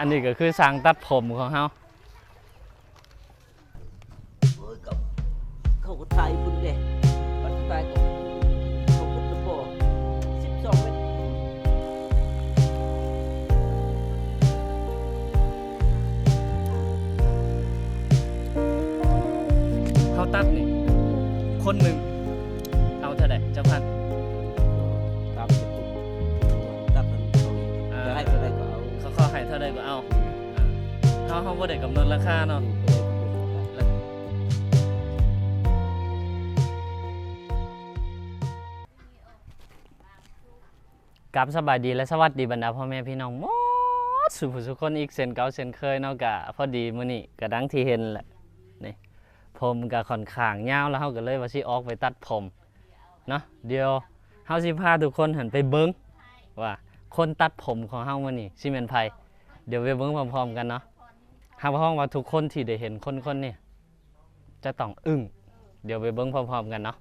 อันนี้ก็คือสร้างตัดผมของเฮาโอ้ยก็เขาก็ตายพุ่นเด้ปัจจุบันก็เขาก็ตะโพสิบสองเมตรเฮาตัดนี่คนหนึ่งาเข้ก็เอาเฮาเฮาบ่ได้กำหนดราคาเนาะกับสบายดีและสวัสดีบรรดาพ่อแม่พี่น้องหมดสุภุสุคนอีกเส้นเก่าเส้นเคยเนาะกะพอดีมื้อนี้กะดังที่เห็นแหละนี่ผมกะค่อนข้างยาวแล้วเฮาก็เลยว่าสิออกไปตัดผมเนาะเดี๋ยวเฮาสิพาทุกคนหันไปเบิ่งว่าคนตัดผมของเฮามื้อนี้สิแม่นไผ เดี๋ยวไปเบิ้งพร้อมๆกันเนาะหากว่าว่าทุกคนที่ได้เห็นคนคนนี่จะต้องอึ้ง เดี๋ยวไปเบิ้งพร้อมๆกันเนาะ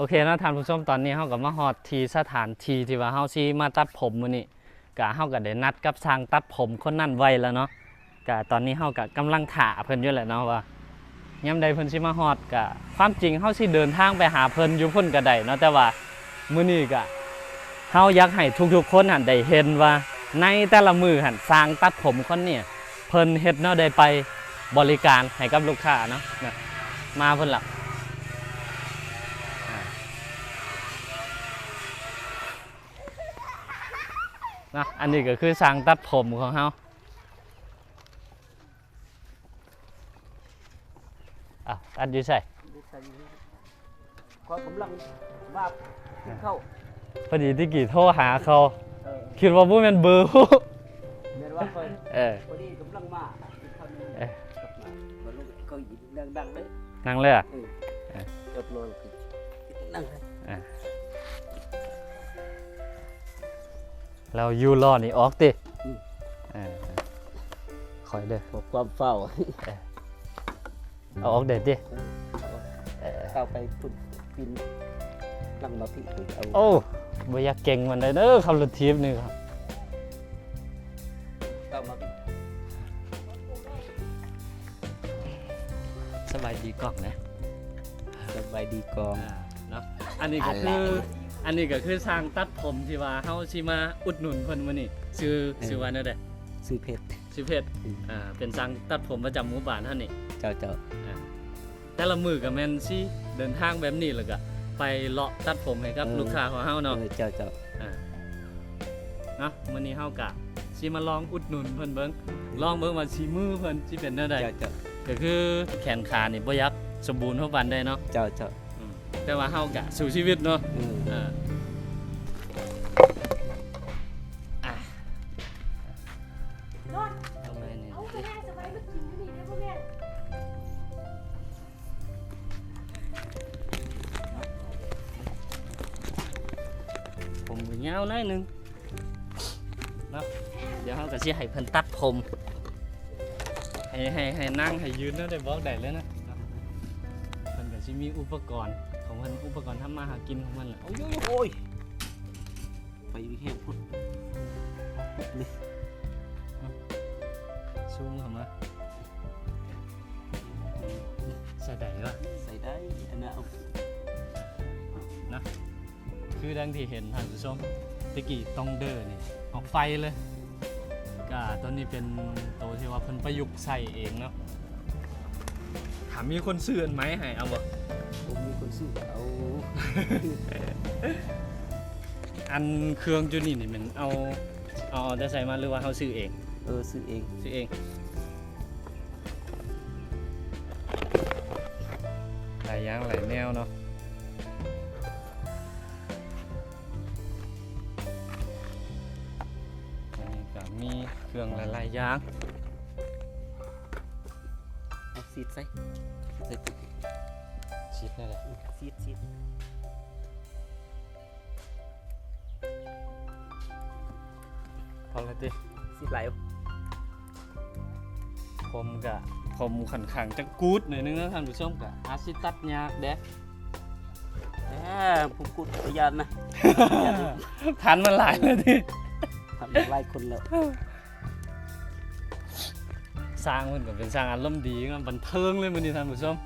โอเคนะท่านผู้ชมตอนนี้เฮาก็มาฮอดทีสถานทีที่ว่าเฮาสิมาตัดผมมื้อนี้ก็เฮาก็ได้นัดกับช่างตัดผมคนนั้นไว้แล้วเนาะก็ตอนนี้เฮาก็กำลังถ่าเพิ่นอยู่แหละเนาะว่ายามใดเพิ่นสิมาฮอดก็ความจริงเฮาสิเดินทางไปหาเพิ่นอยู่พุ่นก็ได้เนาะแต่ว่ามื้อนี้ก็เฮาอยากให้ทุกๆคนหันได้เห็นว่า ในแต่ละมือหันสร้างตัดผมคนเนี่ยเพิ่นเฮ็ดเนาะได้ไปบริการให้กับลูกค้าเนาะมาเพิ่นละ นะอันนี้ก็คือสร้างตัดผมของเฮาอะตัดอยู่ใส่ความกำลังวาบเข้าพอดีที่กี่โทรหาเขาเออคิดว่าบ่แม่นเบอร์เรียนว่าคอยเออพอดีกำลังมาเข้านี่เอ๊ะกลับมาบ่รู้เขายินดังๆเลยนั่งเลยอะเออจบเลยคือนั่งเลย เราอยู่รอนี่ออกติเออคอยเด้อบอกความเฝ้าเอาออกเด็ดดิเออเข้าไปพุ่นปินนั่งมาพี่ถึงเอาโอ้บ่อยากเก่งมันเลยเด้อขับรถทีบนี่ครับเข้ามาพี่สบายดีกล่องนะสบายดีกองอ่าเนาะอันนี้ก็คือ อันนี้ก็คือสร้างตัดผมที่ว่าเฮาสิมาอุดหนุนเพิ่นมื้อนี้ชื่อชื่อว่าแนวใดซื้อเพชรชื่อเพชรอืมอ่าเป็นสร้างตัดผมประจำหมู่บ้านเฮานี่เจ้าเจ้าแต่ละมือก็แม่นสิเดินทางแบบนี้แล้วก็ไปเลาะตัดผมให้กับลูกค้าของเฮาเนาะเออเจ้าเจ้าอ่าเนาะมื้อนี้เฮากะสิมาลองอุดหนุนเพิ่นเบิ่งลองเบิ่งว่าสิมือเพิ่นสิเป็นแนวใดเจ้าเจ้าก็คือแขนขานี่บ่อยักสมบูรณ์เท่าปานได้เนาะเจ้าเจ้าอืม แต่ว่าเฮากะสู้ชีวิตเนาะเอออ่าอะรถเอาไว้นี่เอาไปแม่สบายมากินอยู่นี่ได้พ่อแม่ผมมือยาวหน่อยหนึงเนาะเดี๋ยวเฮาก็สิให้เพิ่นตัดผมให้ให้ให้นั่งให้ยืนเนาะได้บอกได้เลยนะเนาะเพิ่นก็สิมีอุปกรณ์ ของเพิ่นอุปกรณ์ทำมาหากินของมันแหละโอ้ยโอ้ยไปแห้งพุ่นนี่ซูมเข้ามาใส่ได้ละใส่ได้อันนั้นเอาคือดังที่เห็นท่านผู้ชมตะกี้ต้องเดินนี่ออกไฟเลยก็ตัวนี้เป็นตัวที่ว่าเพิ่นประยุกต์ใส่เองเนาะถามมีคนซื้ออันไหมให้เอาบ่ ผมมีคนซื้อเอา อันเครื่องจุนี่นี่มันเอาเอาเอาได้ใส่มาหรือว่าเฮาซื้อเองเออซื้อเองซื้อเองหลายอย่างหลายแนวเนาะอันนี้ก็มีเครื่องหลายๆอย่างเอาซีดใส่ใส่ตุ๊ก ชิดนั่นแหละซีดซีดเขาเลยติสิไหลผมกะผมขันขังจะกูดหน่อยนึงนะท่านผู้ชมกะอาซิตัดยากเด้แหมผมกูพยานนะทันมันหลายเลยที่ทำหลายคนแล้วสร้างมันก็เป็นสร้างอารมณ์ดีกันบันเทิงเลยมันนี่ท่านผู้ชม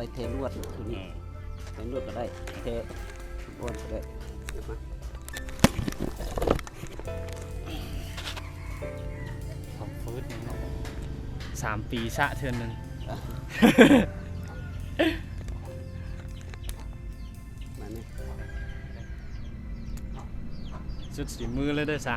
ไปเทลวดตัวนี้เทลวดก็ได้เทลวดก็ได้เดี๋ยวมาของฟืดนี่เนาะสามปีชะเทือนหนึ่งมานี่สุดสีมือเลยเด้อสร้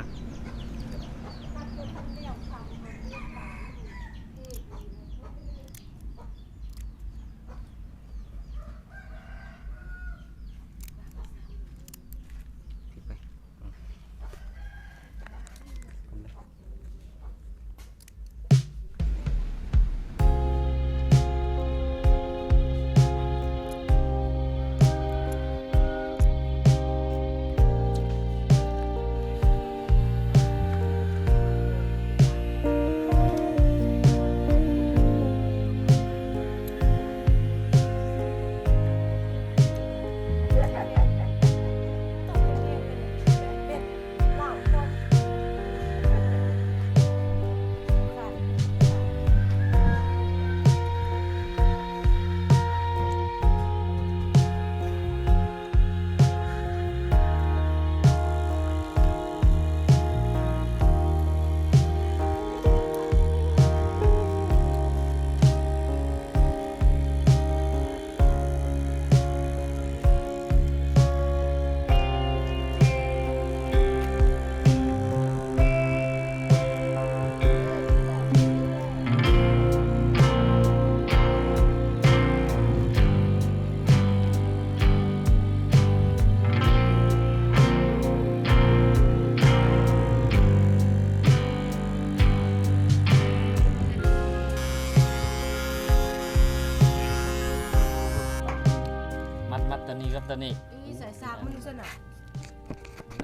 นี้กับตัวนี้อีสายซากมันสนะ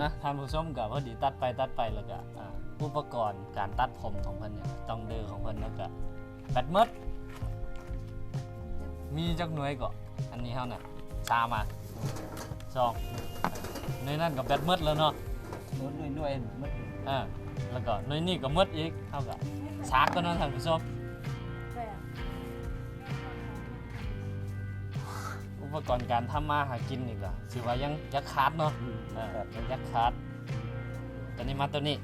นะท่านผู้ชมกับพอดีตัดไปตัดไปแล้วก็อ่าอุปกรณ์การตัดผมของเพิ่นเนี่ยต้องเดือของเพิ่นแล้วก็แบตหมดมีจักหน่วยก็อันนี้เฮาน่ะชามาสองในนั่นกับแบตหมดแล้วเนาะนวดนวดๆมันอ่าแล้วก็หน่วยนี้ก็หมดอีกเท่ากับชาร์จก็เนาะท่านผู้ชม อุปกรณ์การทำมาหากินนี่ก็ถือว่ายังยักขาดเนาะอืมอ่าครับยังยักขาดตัวนี้มาตัวนี้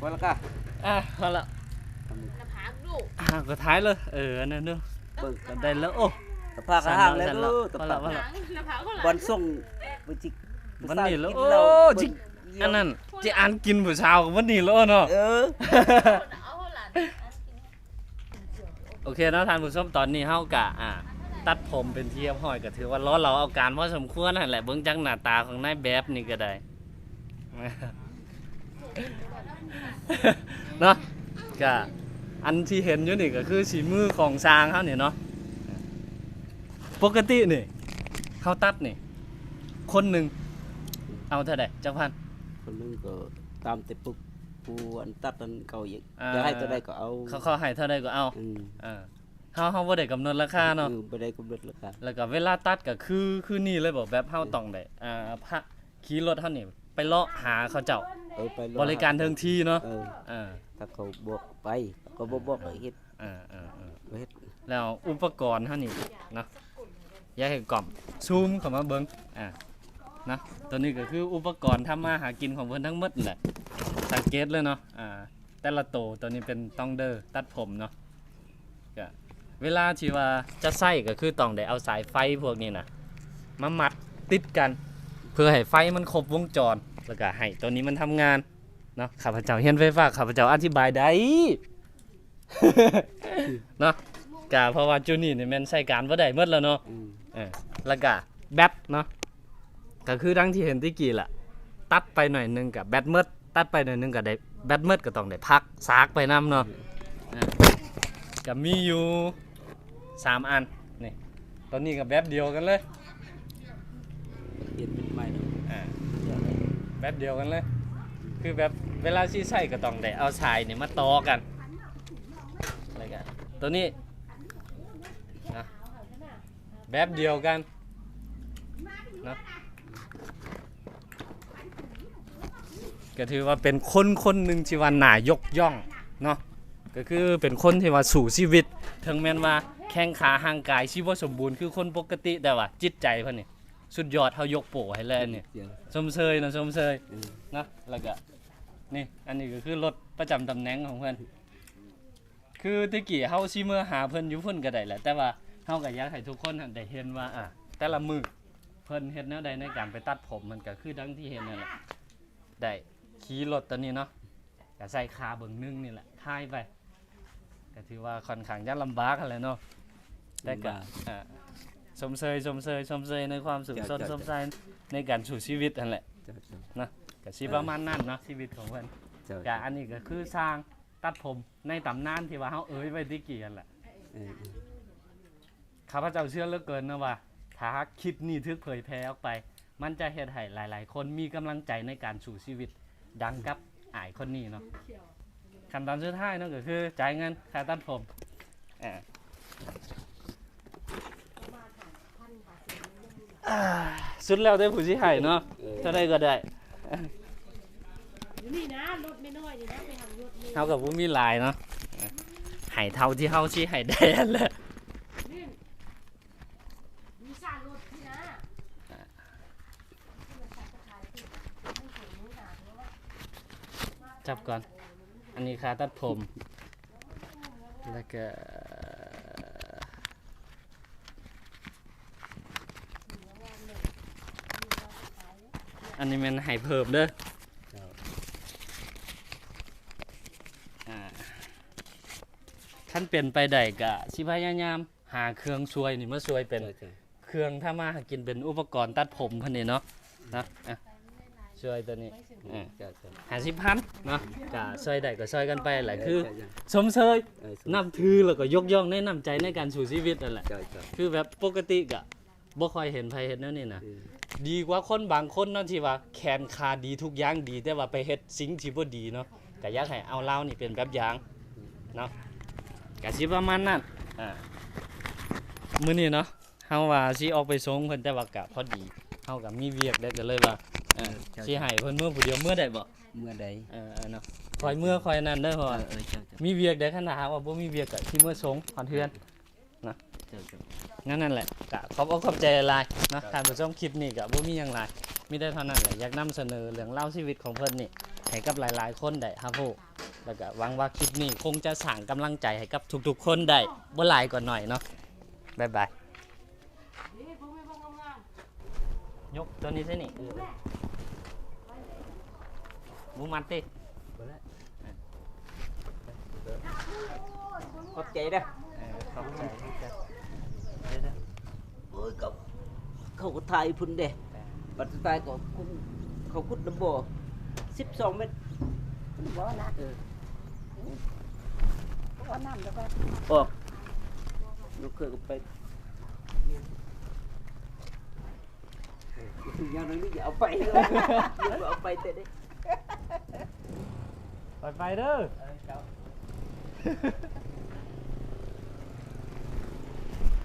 พอแล้วก็อะพอละน้ำพักลูกอะก็ท้ายเลยเอออันนั่นเนอะเบิ่งก็ได้แล้วโอ้ตะพากระห้างแล้วสั่นดูแล้วตะสั่พานกแล้วหนังน้ำพักก็หลับอลส่งไปจิกวันนี้แล้วผู้โอ้สาวกิจินกเหล้าอันนั้นจะอ่านกินผู้ชาวกับวันนี้แล้วเนาะเออเอาหลานโอเคเนาะท่านผู้ชมตอนนี้เฮากะอะตัดผมเป็นที่เรียบร้อยก็ถือว่าล้อเราเอาการพอสมควรนั่นแหละเบิ่งจังหน้าตาของนายแบบนี่ก็ได้ เนาะก็อันที่เห็นอยู่นี่ก็คือสีมือของสร้างเขาเนี่ยเนาะปกตินี่เขาตัดนี่ คนหนึ่งเอาเท่าไหร่จังพัน คนนึงก็ตามแต่ปุกปูอันตัดอันเก่าอีกอ่าอยากให้ตัวใดก็เอาเขาเขาให้เท่าใดก็เอาอืมเออเขาเขาบ่ได้กำหนดราคาเนาะ ออบ่ได้กำหนดราคาแล้วก็เวลาตัดก็คือคือนี่เลยบอกแบบเฮาต้องได้อ่าพระขี่รถเฮานี่ไปเลาะหาเขาเจ้า เออไปบริการเทิงที่เนาะเอออ่าถ้าเขาบอกไปก็บ่บอกให้เฮ็ดอ่าอ่าอ่าบ่เฮ็ดแล้วอุปกรณ์เฮานี่เนาะอย่าให้กล่อมซูมเข้ามาเบิ่งอ่านะตัวนี้ก็คืออุปกรณ์ทำมาหากินของเพิ่นทั้งหมดนั่นแหละสังเกตเลยเนาะอ่าแต่ละโตวตัวนี้เป็นต้องเดอร์ตัดผมเนาะก็เวลาที่ว่าจะใส่ก็คือต้องได้เอาสายไฟพวกนี้นะมามัดติดกันเพื่อให้ไฟมันครบวงจร แล้วก็ให้ตัวนี้มันทำงานเนาะข้าพเจ้าเฮียนไฟฟ้าข้าพเจ้าอธิบายได้เนาะกะเพราะว่าจูนี่นี่แมันใช้การบ่ได้หมดแล้วเนาะอืมเออแล้วก็แบตเนาะก็คือดังที่เห็นที่กี้ล่ะ ตัดไปหน่อยหนึงกับแบตเมดตัดไปหน่อยหนึงก็ได้แบตเมดก็ต้องได้พักซากไปนํเนาะอ่าก็มีอยู่สามอันนี่ตอนนี้ก็แบบเดียวกันเลย เปลี่ยนเป็นใหม่เนาะ อ่า แบบเดียวกันเลย คือแบบเวลาที่ใส่ก็ต้องได้เอาสายเนี่ยมาต่อกันอะไรกันตัวนี้นะแบบเดียวกันนะก็ถือว่าเป็นคนคนหนึ่งที่ว่าหนายกย่องเนาะก็คือเป็นคนที่ว่าสู่ชีวิตถึงแม้นว่าแข้งขาห่างกายชีวสมบูรณ์คือคนปกติแต่ว่าจิตใจเพิ่นนี่ สุดยอดเฮายกโปให้เลยอันนี่เสียงชมเชยนะชมเชยอืม นะแล้วก็นี่อันนี้ก็คือรถประจำตำแหน่งของเพื่อนคือตะกี้เฮาสิเมื่อหาเพิ่นอยู่เพิ่นก็ได้แหละแต่ว่าเฮาก็อยากให้ทุกคนหั่นได้เห็นว่าอะแต่ละมือเพิ่นเฮ็ดแนวใดในการไปตัดผมมันก็คือดังที่เห็นนั่นแหละได้ขี่รถตัวนี้เนาะก็ใส่คาเบิ่งหนึงนี่แหละท้ายไปก็ถือว่าค่อนข้างจะลำบากกันแหละเนาะแต่ก็อ่า ชมเชยชมเชยชมเชยในความสุขสนสมใจในการสู่ชีวิตนั่นแหละเจ้าเจ้าก็สิประมาณนั้นเนาะชีวิตของเพิ่นเจ้าก็อันนี้ก็คือสร้างตัดผมในตำนานที่ว่าเฮาเอ่ยไว้ที่กี่กันแหละเออข้าพเจ้าเชื่อเหลือเกินนะว่าถ้าคลิปนี้ถึกเผยแพร่ออกไป มันจะเฮ็ดให้หลาย ๆ คนมีกำลังใจในการสู่ชีวิตดังกับอายคนนี้เนาะขั้นตอนสุดท้ายเนาะก็คือจ่ายเงินค่าตัดผมอ่าอ่า สุดแล้วได้ผู้สิให้เนาะเออเท่าได้ก็ได้อยู่นี่นะรถไม่น้อยนี่นะไปทำรถนี่เท่ากับว่ามีหลายเนาะให้เท่าที่เฮาชี้ให้ได้นั่นแหละนี่มีสร้างรถที่นะจับก่อน อันนี้ค่าตัดผม แล้วก็ อันนี้มันให้เพิ่มเด้อเจ้าอ่าขั้นเป็นไปได้ก็สิพยายามหาเครื่องช่วยนี่มาช่วยเป็นเจ้าเจ้าเครื่องถ้ามาหากินเป็นอุปกรณ์ตัดผมพันนี่เนาะนะอะช่วยตัวนี้อ่าเจ้าเจ้าหาสิพันเนาะก็ช่วยได้ก็ช่วยกันไปแหละคือเจ้าเจ้าสมเชยเออนับถือแล้วก็ยกย่องในน้ำใจในการสู่ชีวิตนั่นแหละเจ้าเจ้าคือแบบปกติก็บ่ค่อยเห็นไผเฮ็ดแนวนี้นะเออ ดีกว่าคนบางคนเนาะที่ว่าแขนขาดีทุกอย่างดี แต่ว่าไปเฮ็ดสิ่งที่บ่ดีเนาะก็อยากให้เอาเรานี่เป็นแบบอย่างเนาะก็สิประมาณนั้นอ่ามื้อนี้เนาะเฮาว่าสิออกไปส่งเพิ่นแต่ว่าก็พอดีเฮาก็มีเวียกได้ก็เลยว่าเออสิให้เพิ่นเมื่อผู้เดียวเมื่อได้บ่เมื่อใดเออเออเนาะคอยเมื่อคอยนั่นเด้อเพเอราะอว่าเออเจ้าเจ้ามีเวียกได้ขนาดว่าบ่มีเวียกก็สิเมื่อส่งฮอดเทือนเจ้าเจ้า นั่นนั่นแหละกะขอบอกขอบใจหลายๆเนาะท่านผู้ชมคลิปนี้กะบ่มีหยังหลายมีได้เท่านั้นแหละอยากนำเสนอเรื่องเล่าชีวิตของเพิ่นนี่ให้กับหลายๆ คนได้ครับผู้แล้วก็หวังว่าคลิปนี้คงจะสร้างกำลังใจให้กับทุกๆ คนได้บ่หลายกว่าหน่อยเนาะบ๊ายบาย นี่ผมไม่บอกงามยกตัวนี้ซินี่บุมัดติบ่ละขอบใจเด้อ เออขอบใจที่จะโอ้ ยก็เขาก็ถ่ายพุ่นเด้บัดสุดท้ายก็คุมเขาขุดน้ำบ่12เมตรบ่นะเออบ่น้ำแล้วก็ออกลูกเคยก็ไปอย่างนั้นนี่อย่าเอาไปเลยอย่าเอาไปแต่เด้ไปไปเด้อเออเจ้า